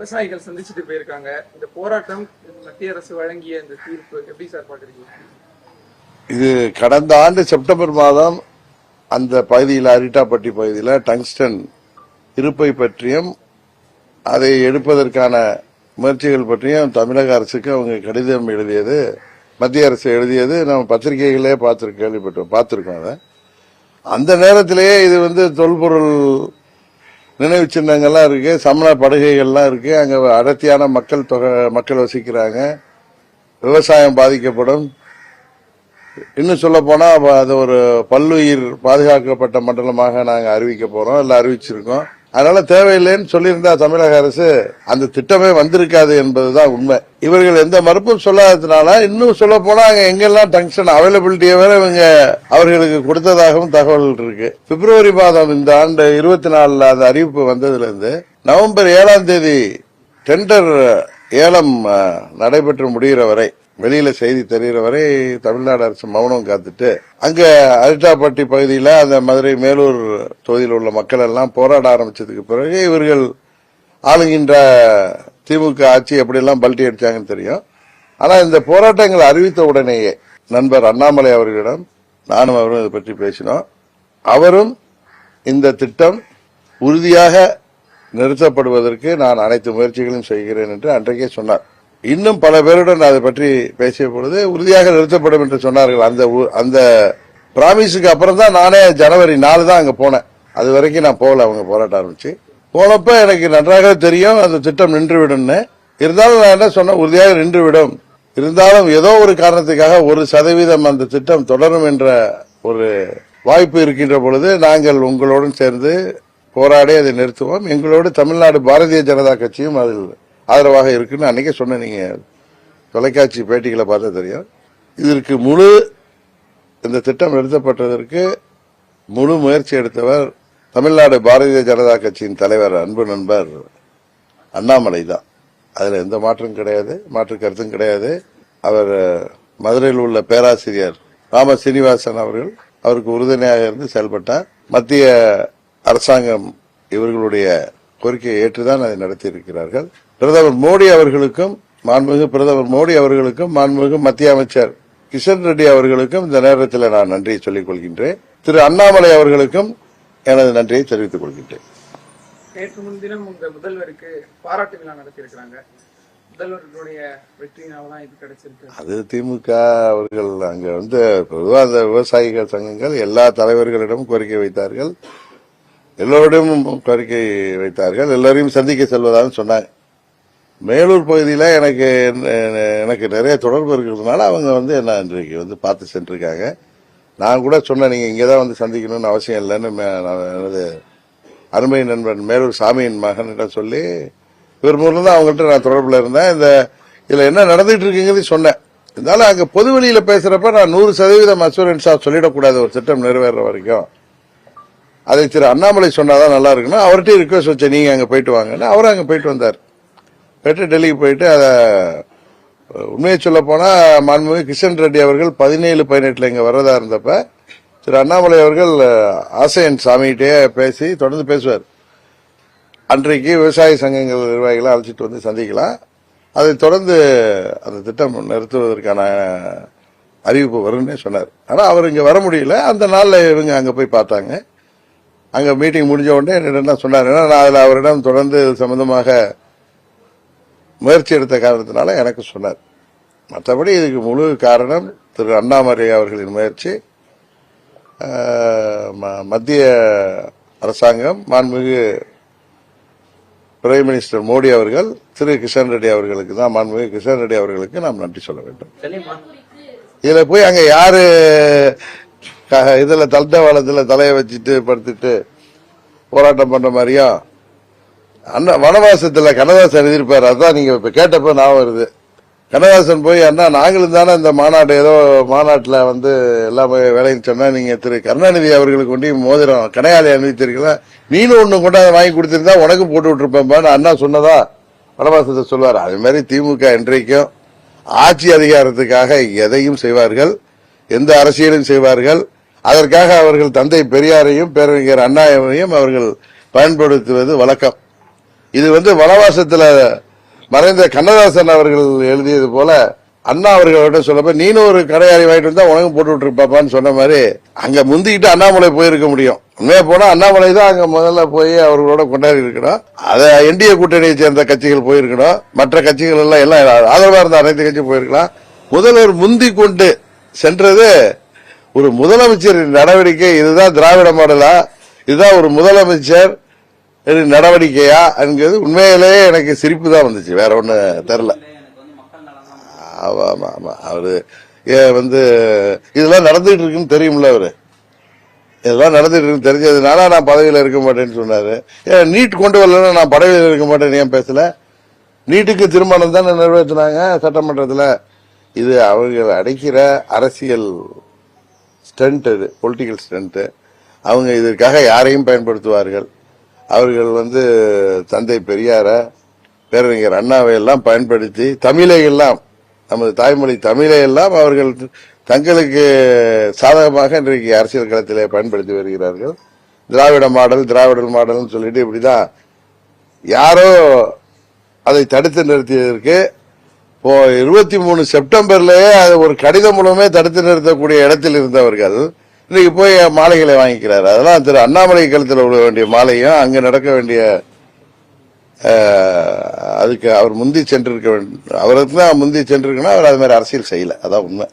விவசாயிகள் சந்திச்சுட்டு போயிருக்காங்க. இந்த போராட்டம் மத்திய அரசு வழங்கிய இந்த தீர்ப்பு எப்படி சார் பாக்குறீங்க இது கடந்த ஆண்டு செப்டம்பர் மாதம் அந்த பகுதியில் அரிட்டாப்பட்டி பகுதியில் டங்ஸ்டன் இருப்பை பற்றியும் அதை எடுப்பதற்கான முயற்சிகள் பற்றியும் தமிழக அரசுக்கு அவங்க கடிதம் எழுதியது மத்திய அரசு எழுதியது. நம்ம பத்திரிகைகளே பார்த்துருக்க கேள்விப்பட்டோம் பார்த்துருக்கோம் அதை. அந்த நேரத்திலேயே இது வந்து தொல்பொருள் நினைவு சின்னங்கள்லாம் இருக்கு சமண படுகைகள்லாம் இருக்கு அங்க அடர்த்தியான மக்கள் தொகை மக்கள் வசிக்கிறாங்க விவசாயம் பாதிக்கப்படும். இன்னும் சொல்ல போனா அது ஒரு பல்லுயிர் பாதுகாக்கப்பட்ட மண்டலமாக நாங்கள் அறிவிக்க போறோம் எல்லாம் அறிவிச்சிருக்கோம். அதனால தேவையில்லைன்னு சொல்லியிருந்தா தமிழக அரசு அந்த திட்டமே வந்திருக்காது என்பதுதான் உண்மை. இவர்கள் எந்த மறுப்பும் சொல்லாததுனால இன்னும் சொல்ல போனா அங்க எங்கெல்லாம் டங்ஷன் அவைலபிலிட்டியை வேற இவங்க அவர்களுக்கு கொடுத்ததாகவும் தகவல் இருக்கு. பிப்ரவரி மாதம் இந்த ஆண்டு இருபத்தி நாலுல அந்த அறிவிப்பு வந்ததுல இருந்து நவம்பர் ஏழாம் தேதி டெண்டர் ஏலம் நடைபெற்று முடிகிற வரை வெளியில செய்தி தெரிகிற வரை தமிழ்நாடு அரசு மௌனம் காத்துட்டு அங்க அரிட்டாப்பட்டி பகுதியில அந்த மதுரை மேலூர் தொகுதியில் உள்ள மக்கள் எல்லாம் போராட ஆரம்பிச்சதுக்கு பிறகு இவர்கள் ஆளுகின்ற திமுக ஆட்சி எப்படியெல்லாம் பல்ட்டி அடிச்சாங்கன்னு தெரியும். ஆனா இந்த போராட்டங்கள் அறிவித்த உடனேயே நண்பர் அண்ணாமலை அவர்களிடம் நானும் அவரும் இதை பற்றி பேசினோம். அவரும் இந்த திட்டம் உறுதியாக நிறுத்தப்படுவதற்கு நான் அனைத்து முயற்சிகளையும் செய்கிறேன் என்று அன்றைக்கே சொன்னார். இன்னும் பல பேருடன் அதை பற்றி பேசிய பொழுது உறுதியாக நிறுத்தப்படும் என்று சொன்னார்கள். அந்த அந்த பிராமிஸுக்கு அப்புறம் தான் நானே ஜனவரி நாலு தான் அங்கே போனேன். அது வரைக்கும் நான் போகல அவங்க போராட்டம் ஆரம்பிச்சு. போனப்ப எனக்கு நன்றாக தெரியும் அந்த திட்டம் நின்றுவிடும்னு. இருந்தாலும் நான் என்ன சொன்னேன்? உறுதியாக நின்றுவிடும். இருந்தாலும் ஏதோ ஒரு காரணத்துக்காக ஒரு சதவீதம் அந்த திட்டம் தொடரும் என்ற ஒரு வாய்ப்பு இருக்கின்ற பொழுது நாங்கள் உங்களுடன் சேர்ந்து போராடி அதை நிறுத்துவோம். எங்களோடு தமிழ்நாடு பாரதிய ஜனதா கட்சியும் அதில் ஆதரவாக இருக்குன்னு அன்னைக்கே சொன்ன நீங்க தொலைக்காட்சி பேட்டிகளை பார்த்தா தெரியும். இதற்கு முழு இந்த திட்டம் நிறுத்தப்பட்டதற்கு முழு முயற்சி எடுத்தவர் தமிழ்நாடு பாரதிய ஜனதா கட்சியின் தலைவர் அன்பு நண்பர் அண்ணாமலை தான். அதில் எந்த மாற்றம் கிடையாது மாற்று கருத்தும் கிடையாது. அவர் மதுரையில் உள்ள பேராசிரியர் ராம சீனிவாசன் அவர்கள் அவருக்கு உறுதுணையாக இருந்து செயல்பட்டார். மத்திய அரசாங்கம் இவர்களுடைய கோரிக்கையை ஏற்றுதான் அதை நடத்தியிருக்கிறார்கள். பிரதமர் மோடி அவர்களுக்கும் மாண்புமிகு பிரதமர் மோடி அவர்களுக்கும் மாண்புமிகு மத்திய அமைச்சர் கிஷன் ரெட்டி அவர்களுக்கும் இந்த நேரத்தில் நான் நன்றியை சொல்லிக் கொள்கின்றேன். திரு அண்ணாமலை அவர்களுக்கும் எனது நன்றியை தெரிவித்துக் கொள்கின்றேன். நேற்று முன்தினம் உங்க முதல்வருக்கு பாராட்டு விழா நடத்தியிருக்கிறாங்க. அது திமுக அவர்கள் அங்க வந்து பொதுவாக அந்த விவசாயிகள் சங்கங்கள் எல்லா தலைவர்களிடமும் கோரிக்கை வைத்தார்கள். எல்லோரிடமும் கோரிக்கை வைத்தார்கள். எல்லாரையும் சந்திக்க செல்வதாக சொன்னாங்க. மேலூர் பகுதியில் எனக்கு எனக்கு நிறைய தொடர்பு இருக்கிறதுனால அவங்க வந்து என்ன இன்றைக்கு வந்து பார்த்து சென்றிருக்காங்க. நான் கூட சொன்னேன் நீங்கள் இங்கே தான் வந்து சந்திக்கணும்னு அவசியம் இல்லைன்னு எனது அருமை நண்பன் மேலூர் சாமியின் மகன்கிட்ட சொல்லி இவர் மூலம் தான் அவங்கள்ட்ட நான் தொடர்பில் இருந்தேன். இந்த இதில் என்ன நடந்துட்டு இருக்குங்கிறது சொன்னேன். இருந்தாலும் அங்கே பொது வெளியில் பேசுகிறப்ப நான் நூறு சதவீதம் அசூரன்ஸாக சொல்லிடக்கூடாது ஒரு திட்டம் நிறைவேற வரைக்கும். அதை திரு அண்ணாமலை சொன்னாதான் நல்லா இருக்குன்னா அவர்கிட்ட ரிக்வஸ்ட் வச்சேன் நீங்கள் அங்கே போயிட்டு வாங்கன்னு. அவரும் அங்கே போயிட்டு வந்தார். போயிட்டு டெல்லிக்கு போயிட்டு அதை உண்மையை சொல்ல போனால் மாண்புமிகு கிஷன் ரெட்டி அவர்கள் பதினேழு பதினெட்டில் இங்கே வர்றதா இருந்தப்ப திரு அண்ணாமலை அவர்கள் ஆசையன் சாமிகிட்டே பேசி தொடர்ந்து பேசுவார். அன்றைக்கு விவசாய சங்கங்கள் நிர்வாகிகளை அழைச்சிட்டு வந்து சந்திக்கலாம். அதை தொடர்ந்து அந்த திட்டம் நிறுத்துவதற்கான அறிவிப்பு வரும்னே சொன்னார். ஆனால் அவர் இங்கே வர முடியல. அந்த நாளில் இவங்க அங்கே போய் பார்த்தாங்க. அங்கே மீட்டிங் முடிஞ்ச உடனே என்னிடம் சொன்னார். ஏன்னா நான் அதில் அவரிடம் தொடர்ந்து சம்மந்தமாக முயற்சி எடுத்த காரணத்தினால எனக்கு சொன்னார். மற்றபடி இதுக்கு முழு காரணம் திரு அண்ணாமலை அவர்களின் முயற்சி மத்திய அரசாங்கம் மாண்புமிகு பிரைம் மினிஸ்டர் மோடி அவர்கள் திரு கிஷன் ரெட்டி அவர்களுக்கு தான் மாண்புமிகு கிஷன் ரெட்டி அவர்களுக்கு நாம் நன்றி சொல்ல வேண்டும். இதுல போய் அங்க யாரு இதுல தண்டவாளத்துல தலையை வச்சுட்டு படுத்துட்டு போராட்டம் பண்ற மாதிரியும் அண்ணா வனவாசத்தில் கண்ணதாசன் எழுதியிருப்பார். அதான் நீங்கள் இப்போ கேட்டப்ப நான் வருது. கண்ணதாசன் போய் அண்ணா நாங்களும் தானே இந்த மாநாடு ஏதோ மாநாட்டில் வந்து எல்லாமே வேலைன்னு சொன்னால் நீங்கள் திரு கருணாநிதி அவர்களுக்கு கொண்டு மோதிரம் கனையாளி அணிவித்திருக்கீங்களா நீனும் ஒன்று கொண்டு அதை வாங்கி கொடுத்துருந்தா உனக்கு போட்டு விட்டுருப்பேன்பான்னு அண்ணா சொன்னதா வனவாசத்தை சொல்லுவார். அது மாதிரி திமுக இன்றைக்கும் ஆட்சி அதிகாரத்துக்காக எதையும் செய்வார்கள் எந்த அரசியலும் செய்வார்கள். அதற்காக அவர்கள் தந்தை பெரியாரையும் பேரறிஞர் அண்ணாவையும் அவர்கள் பயன்படுத்துவது வழக்கம். இது வந்து வனவாசத்தில் மறைந்த கண்ணதாசன் அவர்கள் எழுதியது போல அண்ணா அவர்களோட சொல்லப்ப நீனும் ஒரு கடையாளி வாங்கிட்டு வந்தா உனக்கும் போட்டு விட்டுருப்பாப்பான்னு சொன்ன மாதிரி அங்க முந்திக்கிட்டு அண்ணாமலை போயிருக்க முடியும். உண்மையா போனா அண்ணாமலை தான் அங்க முதல்ல போய் அவர்களோட கொண்டாடி இருக்கணும். அதை என்டிஏ கூட்டணியை சேர்ந்த கட்சிகள் போயிருக்கணும். மற்ற கட்சிகள் எல்லாம் எல்லாம் ஆதரவா இருந்த அனைத்து கட்சியும் போயிருக்கலாம். முதல்வர் முந்தி கொண்டு சென்றது ஒரு முதலமைச்சரின் நடவடிக்கை. இதுதான் திராவிட மாடலா? இதுதான் ஒரு முதலமைச்சர் நடவடிக்கையா என்கிறது உண்மையிலேயே எனக்கு சிரிப்பு தான் வந்துச்சு. வேற ஒண்ணு தெரில ஆமா ஆமா ஆமாம் அவரு வந்து இதெல்லாம் நடந்துட்டு இருக்குன்னு தெரியும்ல அவரு. இதெல்லாம் நடந்துட்டு இருக்குன்னு தெரிஞ்சதுனால நான் பதவியில் இருக்க மாட்டேன்னு சொன்னாரு. ஏன் நீட் கொண்டு வரலன்னா நான் பதவியில் இருக்க மாட்டேன்னு ஏன் பேசல? நீட்டுக்கு திருமணம் தானே நிறைவேற்றினாங்க சட்டமன்றத்தில். இது அவங்க அடைக்கிற அரசியல் ஸ்டண்ட் இது பொலிட்டிக்கல் ஸ்டண்ட் அவங்க இதற்காக யாரையும் பயன்படுத்துவார்கள்? அவர்கள் வந்து தந்தை பெரியார பேரறிஞர் அண்ணாவை எல்லாம் பயன்படுத்தி தமிழை எல்லாம் நமது தாய்மொழி தமிழை எல்லாம் அவர்கள் தங்களுக்கு சாதகமாக இன்றைக்கு அரசியல் களத்திலே பயன்படுத்தி வருகிறார்கள். திராவிட மாடல் திராவிடர் மாடல்னு சொல்லிட்டு இப்படிதான் யாரோ அதை தடுத்து நிறுத்தியதற்கு இப்போ இருபத்தி மூணு செப்டம்பர்லயே அது ஒரு கடிதம் மூலமே தடுத்து நிறுத்தக்கூடிய இடத்தில் இருந்தவர்கள் இன்னைக்கு போய் மாலைகளை வாங்கிக்கிறார். அதெல்லாம் திரு அண்ணாமலை கழுத்தில் விட வேண்டிய மாலையும் அங்கே நடக்க வேண்டிய அதுக்கு அவர் முந்தி சென்றிருக்க வேண்டும் அவருக்கு தான் முந்தி சென்றிருக்கணும் அவர் அது மாதிரி அரசியல் செய்யல. அதான் உண்மை.